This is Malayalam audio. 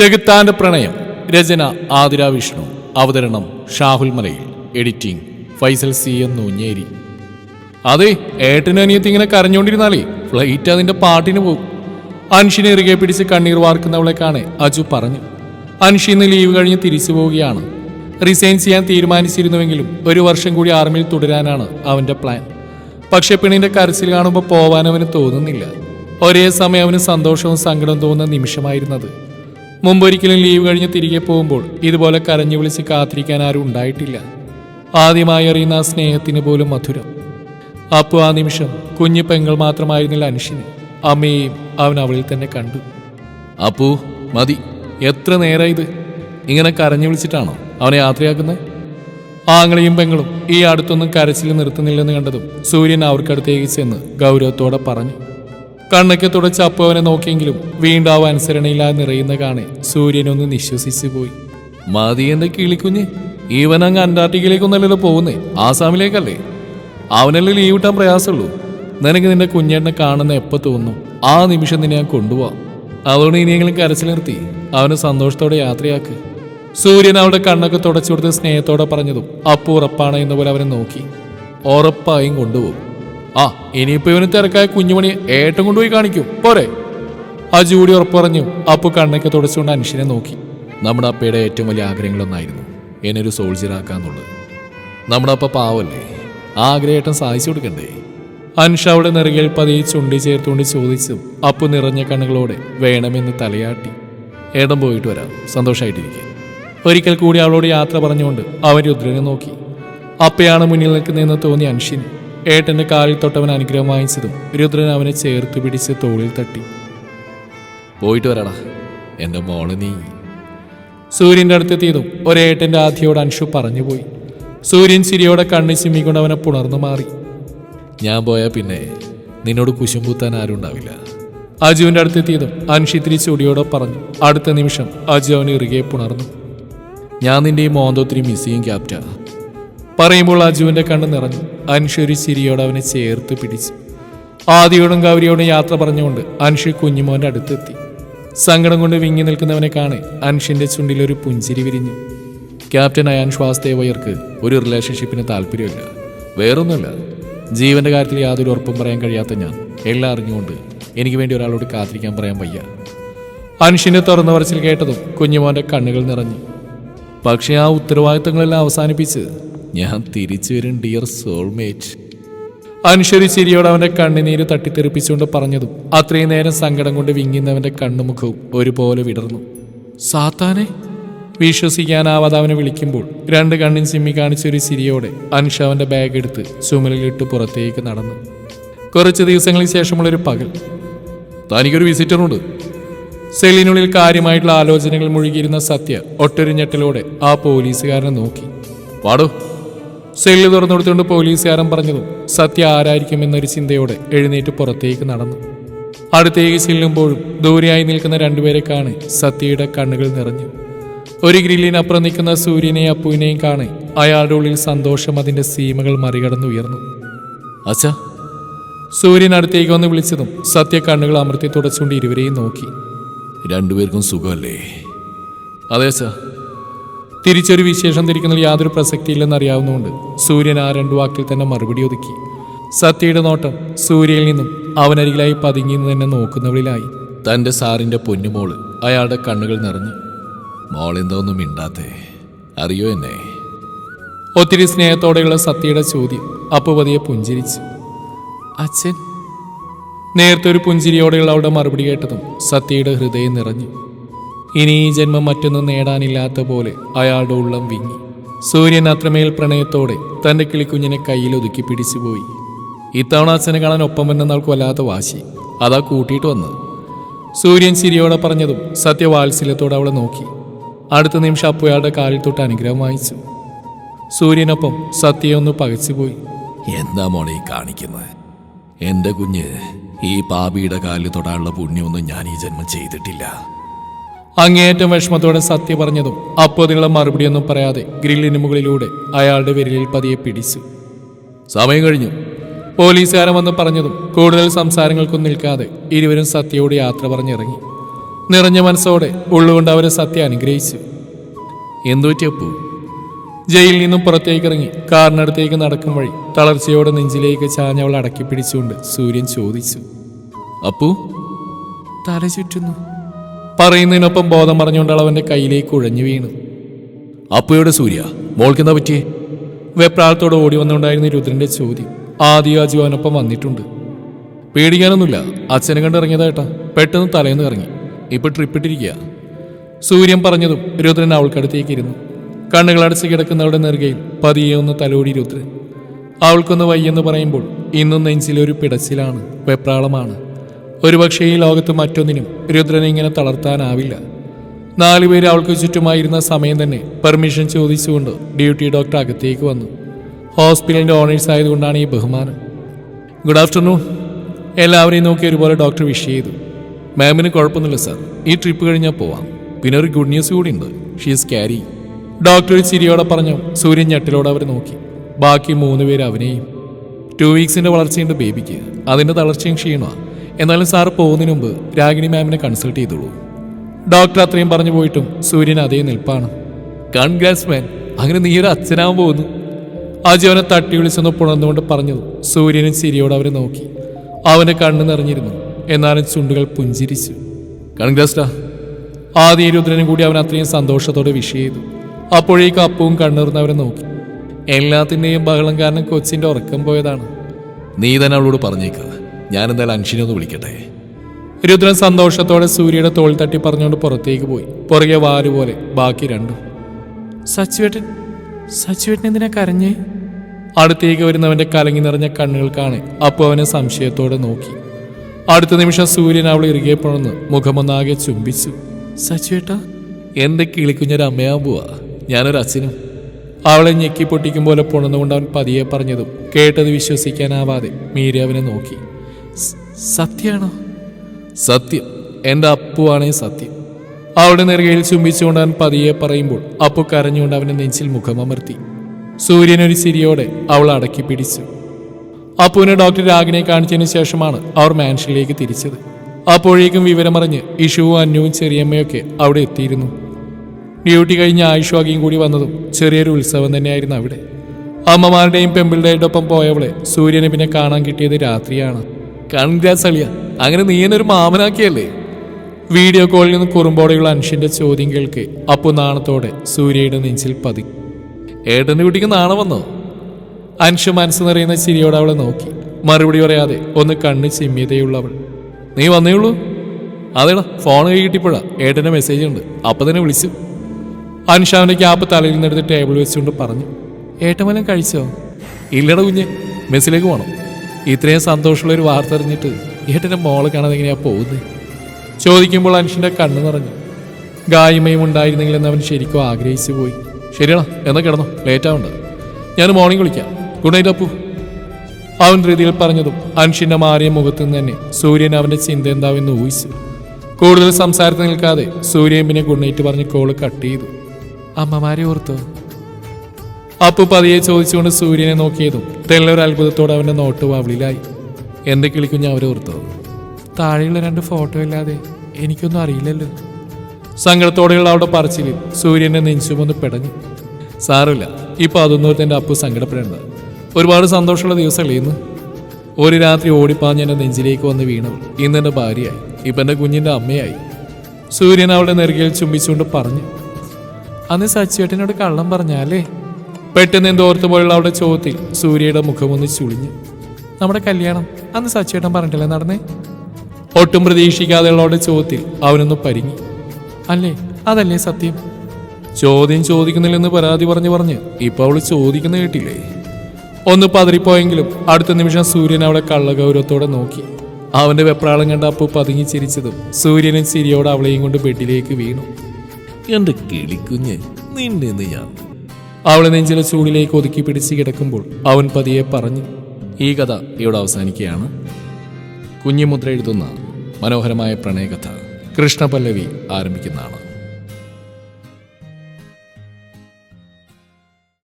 ചെകുത്താന്റെ പ്രണയം രചന ആതിര വിഷ്ണു അവതരണം Shahul Malayil editing Faisal C N Noonjeri. അതെ ഏട്ടനും അനിയത്തി ഇങ്ങനെ കരഞ്ഞോണ്ടിരുന്നാലേ ഫ്ലൈറ്റ് അതിന്റെ പാട്ടിന് പോകും. അൻഷിനെ ഇറുകെ പിടിച്ച് കണ്ണീർ വാർക്കുന്നവളെ കാണെ അജു പറഞ്ഞു. അൻഷി ഇന്ന് ലീവ് കഴിഞ്ഞ് തിരിച്ചു പോവുകയാണ്. റിസൈൻ ചെയ്യാൻ തീരുമാനിച്ചിരുന്നുവെങ്കിലും ഒരു വർഷം കൂടി ആർമിയിൽ തുടരാനാണ് അവന്റെ പ്ലാൻ പക്ഷെ പെണ്ണിന്റെ കരച്ചിൽ കാണുമ്പോൾ പോവാൻ അവന് തോന്നുന്നില്ല. ഒരേ സമയം അവന് സന്തോഷവും സങ്കടവും തോന്നുന്ന നിമിഷമായിരുന്നത്. മുമ്പൊരിക്കലും ലീവ് കഴിഞ്ഞ് തിരികെ പോകുമ്പോൾ ഇതുപോലെ കരഞ്ഞു വിളിച്ച് കാത്തിരിക്കാൻ ആരും ഉണ്ടായിട്ടില്ല. ആദ്യമായി അറിയുന്ന ആ സ്നേഹത്തിന് പോലും മധുരം. അപ്പോൾ ആ നിമിഷം കുഞ്ഞു പെങ്ങൾ മാത്രമായിരുന്നില്ല അനുഷിന്. അമ്മയെയും അവൻ അവളിൽ തന്നെ കണ്ടു. അപ്പു മതി. എത്ര നേരം ഇത്? ഇങ്ങനെ കരഞ്ഞു വിളിച്ചിട്ടാണോ അവനെ യാത്രയാക്കുന്നത്? ആങ്ങളെയും പെങ്ങളും ഈ അടുത്തൊന്നും കരച്ചിൽ നിർത്തുന്നില്ലെന്ന് കണ്ടതും സൂര്യൻ അവർക്കടുത്തേക്ക് ചെന്ന് ഗൗരവത്തോടെ പറഞ്ഞു. കണ്ണൊക്കെ തുടച്ച് അപ്പവനെ നോക്കിയെങ്കിലും വീണ്ടും അവ അനുസരണയില്ലാതെ നിറയുന്ന കാണെ സൂര്യനൊന്ന് നിശ്വസിച്ചു പോയി. മതി എന്റെ കിളിക്കുഞ്ഞ് ഈവൻ അങ്ങ് അന്റാർട്ടിക്കയിലേക്കൊന്നല്ലല്ലോ പോകുന്നേ ആസാമിലേക്കല്ലേ? അവനല്ലേ ലീവ് കിട്ടാൻ പ്രയാസമുള്ളൂ. നിനക്ക് നിന്റെ കുഞ്ഞേട്ടനെ കാണുന്ന എപ്പോ തോന്നും ആ നിമിഷം നിന്നെ ഞാൻ കൊണ്ടുപോവാം. അതുകൊണ്ട് ഇനിയെങ്കിലും കരച്ചിൽ നിർത്തി അവന് സന്തോഷത്തോടെ യാത്രയാക്ക്. സൂര്യൻ അവളുടെ കണ്ണൊക്കെ തുടച്ചു കൊടുത്ത് സ്നേഹത്തോടെ പറഞ്ഞതും അപ്പു ഉറപ്പാണ് എന്നപോലെ അവനെ നോക്കി. ഉറപ്പായും കൊണ്ടുപോകും. ആ ഇനിയിപ്പോ ഇവന് തിരക്കായ കുഞ്ഞുമണി ഏട്ടം കൊണ്ടുപോയി കാണിക്കും. പോരെ. ആ കൂടി ഉറപ്പറഞ്ഞു അപ്പു കണ്ണൊക്കെ തുടച്ചുകൊണ്ട് അനുഷിനെ നോക്കി. നമ്മുടെ അപ്പയുടെ ഏറ്റവും വലിയ ആഗ്രഹങ്ങളൊന്നായിരുന്നു എന്നൊരു ആക്കാന്നുള്ളത്. നമ്മുടെ അപ്പ പാവല്ലേ. ആ ആഗ്രഹേട്ടം സാധിച്ചു കൊടുക്കണ്ടേ. അൻഷ അവിടെ നെറുകയിൽ പതിയെ ചുണ്ടി ചേർത്തുകൊണ്ട് ചോദിച്ചു. അപ്പു നിറഞ്ഞ കണ്ണുകളോടെ വേണമെന്ന് തലയാട്ടി. ഏടം പോയിട്ട് വരാം. സന്തോഷമായിട്ടിരിക്കുക ഒരിക്കൽ കൂടി അവളോട് യാത്ര പറഞ്ഞുകൊണ്ട് അവൻ രുദ്രനെ നോക്കി. അപ്പയാണ് മുന്നിൽ നിൽക്കുന്നതെന്ന് തോന്നി അൻഷിന്. ഏട്ടന്റെ കാലിൽ തൊട്ടവൻ അനുഗ്രഹം വാങ്ങിച്ചതും രുദ്രൻ അവനെ ചേർത്ത് പിടിച്ച് തോളിൽ തട്ടി. പോയിട്ട് വരാടാ. എന്റെ മോൾ നീ. സൂര്യന്റെ അടുത്തെത്തിയതും ഒരേട്ടന്റെ ആധിയോട് അൻഷു പറഞ്ഞുപോയി. സൂര്യൻ ചിരിയോടെ കണ്ണി ചിമ്മിക്കൊണ്ട് അവനെ പുണർന്നു മാറി. ഞാൻ പോയാൽ പിന്നെ നിന്നോട് കുശുമ്പൂത്താൻ ആരും ഉണ്ടാവില്ല. അജുവിന്റെ അടുത്തെത്തിയതും അൻഷി ചുടിയോടെ ചൊടിയോടെ പറഞ്ഞു. അടുത്ത നിമിഷം അജു അവനെ ഇറുകെ പുണർന്നു. ഞാൻ നിന്റെ ഈ മോന്തോത്തിരി മിസ് ചെയ്യും ക്യാപ്റ്റ പറയുമ്പോൾ അജുവിന്റെ കണ്ണ് നിറഞ്ഞു. അൻഷു ചിരിയോടെ അവനെ ചേർത്ത് പിടിച്ചു. ആദിയോടും ഗൗരിയോടും യാത്ര പറഞ്ഞുകൊണ്ട് അൻഷു കുഞ്ഞുമോന്റെ അടുത്തെത്തി. സങ്കടം കൊണ്ട് വിങ്ങി നിൽക്കുന്നവനെ കാണെ അൻഷിന്റെ ചുണ്ടിലൊരു പുഞ്ചിരി വിരിഞ്ഞു. ക്യാപ്റ്റൻ അയാൻ ശ്വാസ്തേവയർക്ക് ഒരു റിലേഷൻഷിപ്പിന് താല്പര്യമില്ല. വേറൊന്നുമില്ല. ജീവന്റെ കാര്യത്തിൽ യാതൊരു ഉറപ്പും പറയാൻ കഴിയാത്ത ഞാൻ എല്ലാം അറിഞ്ഞുകൊണ്ട് എനിക്ക് വേണ്ടി ഒരാളോട് കാത്തിരിക്കാൻ പറയാൻ വയ്യ. അൻഷിനെ തുറന്ന പറച്ചിൽ കേട്ടതും കുഞ്ഞുമോന്റെ കണ്ണുകൾ നിറഞ്ഞു. പക്ഷേ ആ ഉത്തരവാദിത്തങ്ങളെല്ലാം അവസാനിപ്പിച്ച് ഞാൻ തിരിച്ചു വരും ഡിയർ സോൾമേറ്റ് അനുശ്വരി ചിരിയോട് അവന്റെ കണ്ണിനീര് തട്ടിത്തെറിപ്പിച്ചുകൊണ്ട് പറഞ്ഞതും അത്രയും നേരം സങ്കടം കൊണ്ട് വിങ്ങുന്നവന്റെ കണ്ണുമുഖവും ഒരുപോലെ വിടർന്നു. സാത്താനെ വിശ്വസിക്കാനാവാതെ അവനെ വിളിക്കുമ്പോൾ രണ്ട് കണ്ണിൻ ചിമ്മി കാണിച്ച ഒരു ചിരിയോടെ അനുഷ അവന്റെ ബാഗ് എടുത്ത് ചുമലിലിട്ട് പുറത്തേക്ക് നടന്നു. കുറച്ച് ദിവസങ്ങൾക്ക് ശേഷമുള്ളൊരു പകൽ. തനിക്കൊരു വിസിറ്ററുണ്ട് സെല്ലിനുള്ളിൽ കാര്യമായിട്ടുള്ള ആലോചനകൾ മുഴുകിയിരുന്ന സത്യ ഒട്ടൊരു ഞെട്ടലോടെ ആ പോലീസുകാരനെ നോക്കി. പാടോ സെല്ല് തുറന്നു കൊടുത്തുകൊണ്ട് പോലീസുകാരൻ പറഞ്ഞതും സത്യ ആരായിരിക്കും എന്നൊരു ചിന്തയോടെ എഴുന്നേറ്റ് പുറത്തേക്ക് നടന്നു. അടുത്തേക്ക് ചെല്ലുമ്പോഴും ദൂരെയായി നിൽക്കുന്ന രണ്ടുപേരെ കാണെ സത്യയുടെ കണ്ണുകൾ നിറഞ്ഞു. ഒരു ഗ്രില്ലിനപ്പുറം നിൽക്കുന്ന സൂര്യനെയും അപ്പുവിനെയും കാണെ അയാളുടെ ഉള്ളിൽ സന്തോഷം അതിന്റെ സീമകൾ മറികടന്നുയർന്നു. അച്ഛാ. സൂര്യൻ അടുത്തേക്ക് വന്ന് വിളിച്ചതും സത്യ കണ്ണുകൾ അമർത്തി തുടച്ചുകൊണ്ട് ഇരുവരെയും നോക്കി. രണ്ടുപേർക്കും സുഖമല്ലേ? അതെ അച്ഛാ. തിരിച്ചൊരു വിശേഷം തിരിക്കുന്നതിൽ യാതൊരു പ്രസക്തിയില്ലെന്ന് അറിയാവുന്നതുകൊണ്ട് സൂര്യൻ ആ രണ്ടു വാക്കിൽ തന്നെ മറുപടി ഒതുക്കി. സത്യയുടെ നോട്ടം സൂര്യയിൽ നിന്നും അവനരികിലായി പതുങ്ങി തന്നെ നോക്കുന്നവളിലായി. തന്റെ സാറിന്റെ പൊന്നുമോൾ അയാളുടെ കണ്ണുകൾ നിറഞ്ഞു. മോളെന്തോന്നും മിണ്ടാത്തേ? അറിയോ എന്നെ? ഒത്തിരി സ്നേഹത്തോടെയുള്ള സത്യയുടെ ചോദ്യം അപ്പു പതിയെ പുഞ്ചിരിച്ചു. അച്ഛൻ? നേരത്തെ ഒരു പുഞ്ചിരിയോടെയുള്ള അവളുടെ മറുപടി കേട്ടതും സത്യയുടെ ഹൃദയം നിറഞ്ഞു. ഇനി ഈ ജന്മം മറ്റൊന്നും നേടാനില്ലാത്ത പോലെ അയാളുടെ ഉള്ളം വിങ്ങി. സൂര്യൻ അത്രമേൽ പ്രണയത്തോടെ തന്റെ കിളിക്കുഞ്ഞിനെ കയ്യിൽ ഒതുക്കി പിടിച്ചുപോയി. ഇത്തവണ അച്ഛനെ കാണാൻ ഒപ്പം വന്നവൾക്ക് വല്ലാത്ത വാശി. അതാ കൂട്ടിയിട്ട് വന്നത് സൂര്യൻ ചിരിയോടെ പറഞ്ഞതും സത്യവാത്സല്യത്തോടെ അവളെ നോക്കി. അടുത്ത നിമിഷം അപ്പു അയാളുടെ കാലിൽ തൊട്ട് അനുഗ്രഹം വാങ്ങിച്ചു. സൂര്യനൊപ്പം സത്യയൊന്ന് പകച്ചുപോയി. എന്താ മോളെ ഈ കാണിക്കുന്നത്? എന്റെ കുഞ്ഞ് ഈ പാപിയുടെ കാലിൽ തൊടാനുള്ള പുണ്യമൊന്നും ഞാൻ ഈ ജന്മം ചെയ്തിട്ടില്ല. അങ്ങേയറ്റം വിഷമത്തോടെ സത്യ പറഞ്ഞതും അപ്പോൾ നിങ്ങളെ മറുപടിയൊന്നും പറയാതെ ഗ്രില്ലിന് മുകളിലൂടെ അയാളുടെ വിരലിൽ പതിയെ പിടിച്ചു. സമയം കഴിഞ്ഞു. പോലീസുകാരൻ വന്ന് പറഞ്ഞതും കൂടുതൽ സംസാരങ്ങൾക്കും നിൽക്കാതെ ഇരുവരും സത്യയോട് യാത്ര പറഞ്ഞിറങ്ങി. നിറഞ്ഞ മനസ്സോടെ ഉള്ളുകൊണ്ട് അവരെ സത്യ അനുഗ്രഹിച്ചു. എന്തു പറ്റിയപ്പു ജയിലിൽ നിന്നും പുറത്തേക്ക് ഇറങ്ങി കാറിനടുത്തേക്ക് നടക്കും വഴി തളർച്ചയോടെ നെഞ്ചിലേക്ക് ചാഞ്ഞവൾ അടക്കി പിടിച്ചുകൊണ്ട് സൂര്യൻ ചോദിച്ചു. അപ്പു തല ചുറ്റുന്നു. പറയുന്നതിനൊപ്പം ബോധം പറഞ്ഞുകൊണ്ട് അവന്റെ കയ്യിലേക്ക് ഉഴഞ്ഞു വീണു. അപ്പയുടെ സൂര്യ മോൾക്കെന്താ പറ്റിയേ? വെപ്രാളത്തോടെ ഓടി വന്നുകൊണ്ടായിരുന്നു രുദ്രന്റെ ചോദ്യം. ആദ്യ അജു അവനൊപ്പം വന്നിട്ടുണ്ട്. പേടിക്കാനൊന്നുമില്ല. അച്ഛനെ കണ്ട് ഇറങ്ങിയതായിട്ടാ പെട്ടെന്ന് തലേന്ന് ഇറങ്ങി ഇപ്പൊ ട്രിപ്പിട്ടിരിക്കുക. സൂര്യൻ പറഞ്ഞതും രുദ്രൻ അവൾക്കടുത്തേക്ക് ഇരുന്നു. കണ്ണുകളടച്ച് കിടക്കുന്നവളുടെ നെറുകയിൽ പതിയെ ഒന്ന് തലോടി രുദ്രൻ. അവൾക്കൊന്ന് വയ്യെന്ന് പറയുമ്പോൾ ഇന്നും നെഞ്ചിലൊരു പിടച്ചിലാണ് വെപ്രാളമാണ്. ഒരുപക്ഷേ ഈ ലോകത്ത് മറ്റൊന്നിനും രുദ്രനെ ഇങ്ങനെ തളർത്താനാവില്ല. നാലുപേര് അവൾക്ക് ചുറ്റുമായിരുന്ന സമയം തന്നെ പെർമിഷൻ ചോദിച്ചുകൊണ്ട് ഡ്യൂട്ടി ഡോക്ടർ അകത്തേക്ക് വന്നു. ഹോസ്പിറ്റലിന്റെ ഓണേഴ്സ് ആയതുകൊണ്ടാണ് ഈ ബഹുമാനം. Good afternoon. എല്ലാവരെയും നോക്കി ഒരുപോലെ ഡോക്ടർ വിഷ് ചെയ്തു. മാമിന് കുഴപ്പമൊന്നുമില്ല സാർ. ഈ ട്രിപ്പ് കഴിഞ്ഞാൽ പോവാം. പിന്നെ ഒരു ഗുഡ് ന്യൂസ് കൂടി ഉണ്ട്. ഷീസ് ക്യാരി ഡോക്ടർ ചിരിയോടെ പറഞ്ഞു സൂര്യൻ ഞെട്ടിലോടെ അവർ നോക്കി. ബാക്കി മൂന്ന് പേര് അവനെയും. ടു വീക്സിന്റെ വളർച്ചയുണ്ട് ബേബിക്ക് അതിന്റെ തളർച്ചയും ക്ഷീണമാണ് എന്നാലും സാർ പോകുന്നതിന് മുമ്പ് രാഗിണി മാമിനെ കൺസൾട്ട് ചെയ്തോളൂ. ഡോക്ടർ അത്രയും പറഞ്ഞു പോയിട്ടും സൂര്യൻ അതേ നിൽപ്പാണ്. കൺഗ്രാസ് മാൻ അങ്ങനെ നീ ഒരു അച്ഛനാവാൻ പോകുന്നു. ജീവനെ തട്ടി വിളിച്ചെന്ന് പുണർന്നുകൊണ്ട് പറഞ്ഞത് സൂര്യനും ചിരിയോട് അവരെ നോക്കി. അവന്റെ കണ്ണ് നിറഞ്ഞിരുന്നു. എന്നാലും ചുണ്ടുകൾ പുഞ്ചിരിച്ചു. കൺഗ്രാസ്റ്റാ ആദ്യ രുദ്രനും കൂടി അവൻ അത്രയും സന്തോഷത്തോടെ വിഷ് ചെയ്തു. അപ്പോഴേക്ക് അപ്പവും കണ്ണിറുന്ന് അവരെ നോക്കി. എല്ലാത്തിന്റെയും ബഹളം കാരണം കൊച്ചിന്റെ ഉറക്കം പോയതാണ്. നീ തന്നെ അവളോട് പറഞ്ഞേക്ക്. ഞാൻ എന്തായാലും അൻഷിനെ ഒന്ന് വിളിക്കട്ടെ. രുദ്രൻ സന്തോഷത്തോടെ സൂര്യയുടെ തോൾ തട്ടി പറഞ്ഞുകൊണ്ട് പുറത്തേക്ക് പോയി. പുറകെ വാൽ പോലെ ബാക്കി രണ്ടും. സച്ചുവേട്ടൻ സച്ചുവേട്ടൻ എന്തിനാ കരഞ്ഞേ? അടുത്തേക്ക് വരുന്നവന്റെ കലങ്ങി നിറഞ്ഞ കണ്ണുകൾക്കാണ് അപ്പോൾ അപ്പു അവനെ സംശയത്തോടെ നോക്കി. അടുത്ത നിമിഷം സൂര്യൻ അവൾ ഇറുകെ പുണർന്ന് മുഖമൊന്നാകെ ചുംബിച്ചു. സച്ചുവേട്ട. എന്റെ കിളിക്കുഞ്ഞൊരു അമ്മയാൻ പോവാ. ഞാനൊരു അച്ഛനും അവളെ ഞെക്കി പൊട്ടിക്കും പോലെ പുണർന്നുകൊണ്ട് അവൻ പതിയെ പറഞ്ഞതും കേട്ടത് വിശ്വസിക്കാനാവാതെ മീര അവനെ നോക്കി. "സ്- സത്യാണോ സത്യം. എന്റെ അപ്പുവാണേ സത്യം. അവളുടെ നെറുകയിൽ ചുംബിച്ചുകൊണ്ട് അവൻ പതിയെ പറയുമ്പോൾ അപ്പു കരഞ്ഞുകൊണ്ട് അവന്റെ നെഞ്ചിൽ മുഖമമർത്തി സൂര്യൻ ഒരു ചിരിയോടെ അവൾ അടക്കി പിടിച്ചു. അപ്പുവിനെ ഡോക്ടർ രാഗിനെ കാണിച്ചതിന് ശേഷമാണ് അവർ മാൻഷനിലേക്ക് തിരിച്ചത്. അപ്പോഴേക്കും വിവരമറിഞ്ഞ് ഇഷുവും അന്നുവും ചെറിയമ്മയൊക്കെ അവിടെ എത്തിയിരുന്നു. ഡ്യൂട്ടി കഴിഞ്ഞ് ആയുഷ്വാഗിയും കൂടി വന്നതും ചെറിയൊരു ഉത്സവം തന്നെയായിരുന്നു അവിടെ. അമ്മമാരുടെയും പെമ്പിളുടെയും ഒപ്പം പോയവളെ സൂര്യനെ പിന്നെ കാണാൻ കിട്ടിയത് രാത്രിയാണ്. കൺഗ്രാസ് അളിയ അങ്ങനെ നീ എന്നെ ഒരു മാമനാക്കിയല്ലേ? വീഡിയോ കോളിൽ നിന്ന് കുറുമ്പോടെയുള്ള അൻഷിന്റെ ചോദ്യം കേൾക്ക്. അപ്പു നാണത്തോടെ സൂര്യയുടെ നെഞ്ചിൽ പതി. ഏട്ടന്റെ കുട്ടിക്ക് നാണം വന്നോ? അൻഷു മനസ്സ് നിറയുന്ന ചിരിയോടെ അവളെ നോക്കി. മറുപടി പറയാതെ ഒന്ന് കണ്ണ് ചിമ്മിയതയുള്ളവൾ. നീ വന്നേ ഉള്ളൂ? അതേടാ ഫോൺ കൈ കിട്ടിയപ്പോഴാ ഏട്ടന്റെ മെസ്സേജ് ഉണ്ട്. അപ്പൊ തന്നെ വിളിച്ചു. അൻഷാവിന്റെ ക്യാപ്പ് തലയിൽ നിന്നെടുത്ത് ടേബിൾ വെച്ചുകൊണ്ട് പറഞ്ഞു. ഏട്ടമലം കഴിച്ചോ? ഇല്ലട കുഞ്ഞ് മെസ്സിലേക്ക് പോകണം ഇത്രയും സന്തോഷമുള്ള ഒരു വാർത്ത അറിഞ്ഞിട്ട് ഏട്ടന്റെ മോളെ കാണാതെ എങ്ങനെയാണ് പോകുന്നത് ചോദിക്കുമ്പോൾ അൻഷിന്റെ കണ്ണു നിറഞ്ഞു. ഗായിമയും ഉണ്ടായിരുന്നെങ്കിലെന്ന് അവൻ ശരിക്കും ആഗ്രഹിച്ചു പോയി. ശരിയാണോ എന്നാ കിടന്നോ ലേറ്റ് ആവണ്ട. ഞാൻ മോർണിംഗ് വിളിക്കാം. Good night Appu. അവൻ രീതിയിൽ പറഞ്ഞതും അൻഷിന്റെ മാറിയ മുഖത്തു നിന്ന് തന്നെ സൂര്യൻ അവന്റെ ചിന്ത എന്താവെന്ന് ഊഹിച്ചു. കൂടുതൽ സംസാരത്തിൽ നിൽക്കാതെ സൂര്യൻ പിന്നെ ഗുഡ് നൈറ്റ് പറഞ്ഞ് കോൾ കട്ട് ചെയ്തു. അമ്മമാരെ ഓർത്തോ? അപ്പു പതിയെ ചോദിച്ചുകൊണ്ട് സൂര്യനെ നോക്കിയതും തെല്ലൊരു അത്ഭുതത്തോടെ അവന്റെ നോട്ട് വാവിളിലായി എന്റെ കിളിക്കുഞ്ഞ് അവരെ ഓർത്തോ? താഴെയുള്ള രണ്ട് ഫോട്ടോ ഇല്ലാതെ എനിക്കൊന്നും അറിയില്ലല്ലോ. സങ്കടത്തോടെയുള്ള അവിടെ പറച്ചിലിൽ സൂര്യനെ നെഞ്ചുമൊന്ന് പെടഞ്ഞു. സാറില്ല ഇപ്പോൾ അതൊന്നും എന്റെ അപ്പു സങ്കടപ്പെടേണ്ട. ഒരുപാട് സന്തോഷമുള്ള ദിവസമല്ലേ ഇന്ന്? ഒരു രാത്രി ഓടിപ്പാഞ്ഞ് എന്റെ നെഞ്ചിലേക്ക് വന്ന് വീണു. ഇന്ന് എന്റെ ഭാര്യയായി ഇപ്പൊ എന്റെ കുഞ്ഞിന്റെ അമ്മയായി. സൂര്യൻ അവളുടെ നെറുകയിൽ ചുംബിച്ചുകൊണ്ട് പറഞ്ഞു അന്ന് സച്ചിയേട്ടനോട് കള്ളം പറഞ്ഞാലേ പെട്ടെന്ന് എന്തോ ഓർത്തുപോയുള്ള അവളുടെ ചോദ്യത്തിൽ സൂര്യയുടെ മുഖമൊന്ന് ചുളിഞ്ഞു. നമ്മുടെ കല്യാണം അന്ന് സച്ചേട്ടൻ പറഞ്ഞിട്ടില്ലേ നടന്നേ? ഒട്ടും പ്രതീക്ഷിക്കാതെയുള്ള അവളുടെ ചോദ്യത്തിൽ അവനൊന്ന് പരിങ്ങി. അല്ലേ അതല്ലേ സത്യം? ചോദ്യം ചോദിക്കുന്നില്ലെന്ന് പരാതി പറഞ്ഞു പറഞ്ഞ് ഇപ്പൊ അവൾ ചോദിക്കുന്ന കേട്ടില്ലേ? ഒന്ന് പതറിപ്പോയെങ്കിലും അടുത്ത നിമിഷം സൂര്യൻ അവളെ കള്ളഗൗരവത്തോടെ നോക്കി. അവന്റെ വെപ്രാളം കണ്ട അപ്പു പതുങ്ങി ചിരിച്ചതും സൂര്യനും ചിരിയോടെ അവളെയും കൊണ്ട് ബെഡിലേക്ക് വീണു. എന്റെ കിളിക്കുഞ്ഞ് നിന്നെ ഞാൻ അവളെ നെഞ്ചിലെ ചൂടിലേക്ക് ഒതുക്കി പിടിച്ച് കിടക്കുമ്പോൾ അവൻ പതിയെ പറഞ്ഞു ഈ കഥ ഇവിടെ അവസാനിക്കുകയാണ്. കുഞ്ഞിമുദ്ര എഴുതുന്ന മനോഹരമായ പ്രണയകഥ കൃഷ്ണപല്ലവി ആരംഭിക്കുന്നതാണ്.